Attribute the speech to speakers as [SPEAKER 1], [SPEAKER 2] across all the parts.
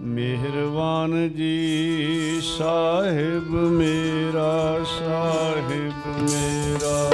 [SPEAKER 1] ਮਿਹਰਬਾਨ ਜੀ ਸਾਹਿਬ ਮੇਰਾ ਸਾਹਿਬ ਮੇਰਾ।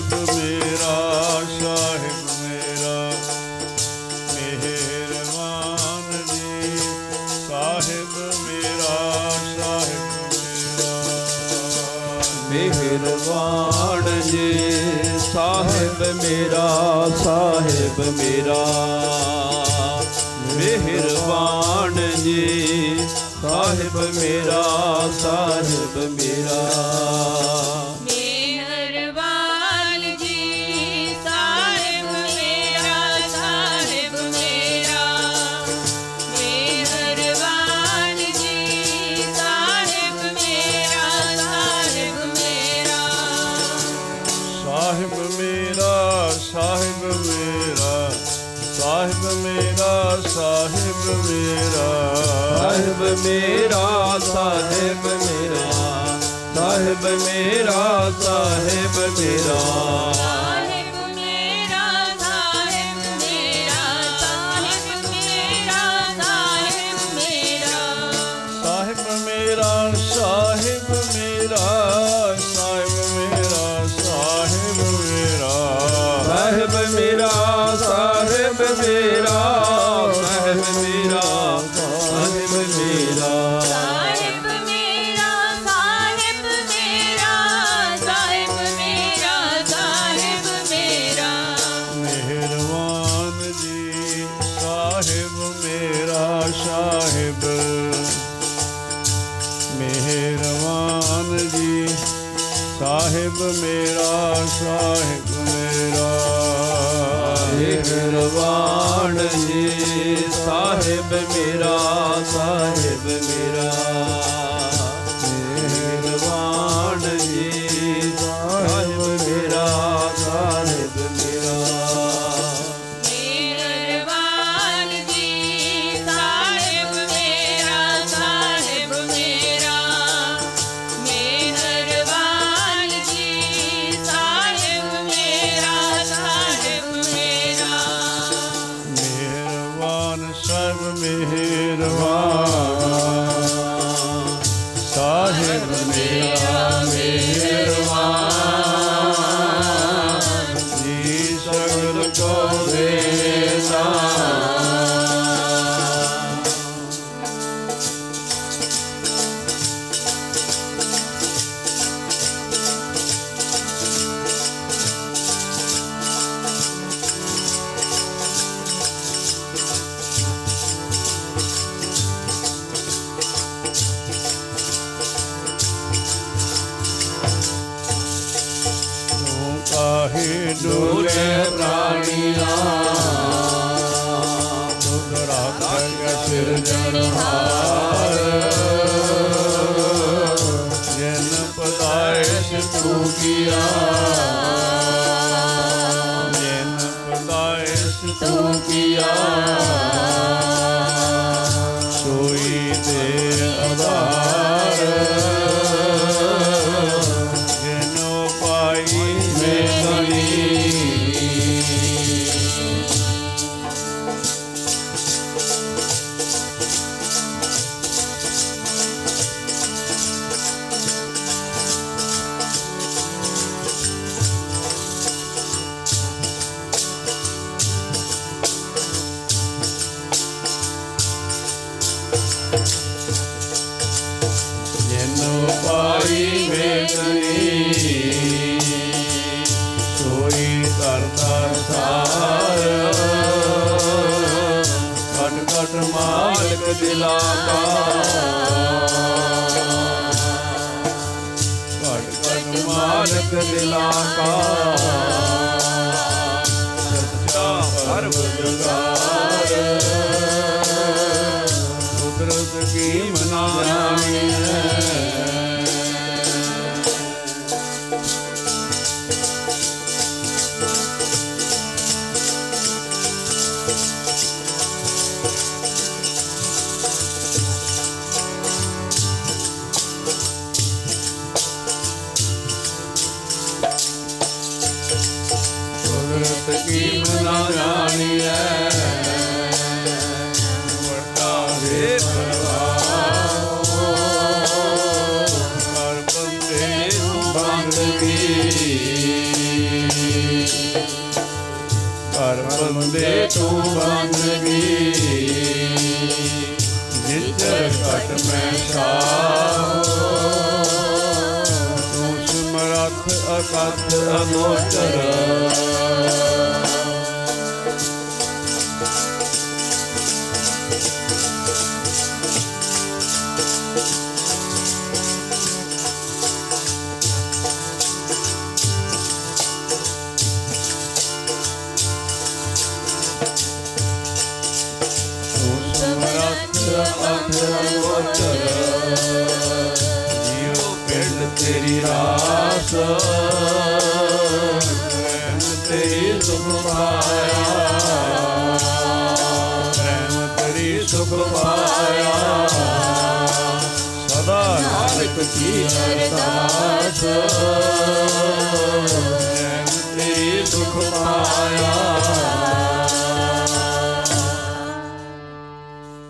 [SPEAKER 1] ਸਾਹਿਬ ਮੇਰਾ ਸਾਹਿਬ ਮੇਰਾ।
[SPEAKER 2] ਮਿਹਰਬਾਨ ਜੀ, ਸਾਹਿਬ ਮੇਰਾ ਸਾਹਿਬ ਮੇਰਾ। ਮਿਹਰਬਾਨ ਜੀ, ਸਾਹਿਬ ਮੇਰਾ ਸਾਹਿਬ ਮੇਰਾ।
[SPEAKER 3] ਮਿਹਰਬਾਨ ਜੀ, ਸਾਹਿਬ ਮੇਰਾ ਸਾਹਿਬ ਮੇਰਾ। ਸਾਹਿਬ ਮੇਰਾ। ਸਾਹਿਬ ਮੇਰਾ
[SPEAKER 1] ਸਾਹਿਬ ਮੇਰਾ। ਸਾਹਿਬ ਮੇਰਾ ਸਾਹਿਬ ਮੇਰਾ। ਸਾਹਿਬ ਮੇਰਾ
[SPEAKER 2] ਸਾਹਿਬ ਮੇਰਾ। ਸਾਹਿਬ ਮੇਰਾ ਸਾਹਿਬ ਮੇਰਾ। ਸਾਹਿਬ ਮੇਰਾ
[SPEAKER 3] ਸਾਹਿਬ ਮੇਰਾ। ਸਾਹਿਬ ਮੇਰਾ ਸਾਹਿਬ ਮੇਰਾ। ਸਾਹਿਬ ਮੇਰਾ
[SPEAKER 1] ਸਾਹਿਬ ਮੇਰਾ। ਮੇਰਾ ਸਾਹਿਬ ਮੇਰਾ। ਮਿਹਰਬਾਨ ਜੀ ਸਾਹਿਬ ਮੇਰਾ ਸਾਹਿਬ Deus ਡੋਲੇ ਪ੍ਰਾਣੀਆਂ ਤੁਧ ਰਾਖੈ ਸਿਰਜਣਹਾਰ ਜਨ ਪਦਾਇਸ਼ ਤੂੰ ਕੀਆ ਜਨ ਪਦਾਇਸ਼ ਤੂੰ ਕੀਆ ਪਾਈ ਵੇਦਨੀ ਸੋਈ ਕਰਤਾ ਸਾਰ ਕਟ ਕਟ ਮਾਲਕ ਦਿਲਾ ਕਾ
[SPEAKER 2] ਕਟ ਕਟ ਮਾਲਕ ਦਿਲਾ ਕਾ ਸੱਚਾ ਸਰਬ ਬੰਦੇ ਬੰਦਗੀ ਹਰ ਬੰਦੇ ਤੂੰ ਬੰਦਗੀ ਜਿੱਤਰ ਘਟ ਮੈਂ ਛਾਉ ਤੂੰ ਸਮਰੱਥ ਅਕਥ ਅਗੋਚਰ ਤੇਰੀ ਰਾਸ ਪ੍ਰੇਮ ਤੇਰੀ ਸੁਖ ਪਾਇਆ। ਪ੍ਰੇਮ ਤੇਰੀ ਸੁਖ ਪਾਇਆ। ਸਦਾ ਨਾਨਕ ਕੀ ਅਰਦਾਸ। ਪ੍ਰੇਮ ਤੇਰੀ ਸੁਖ ਪਾਇਆ।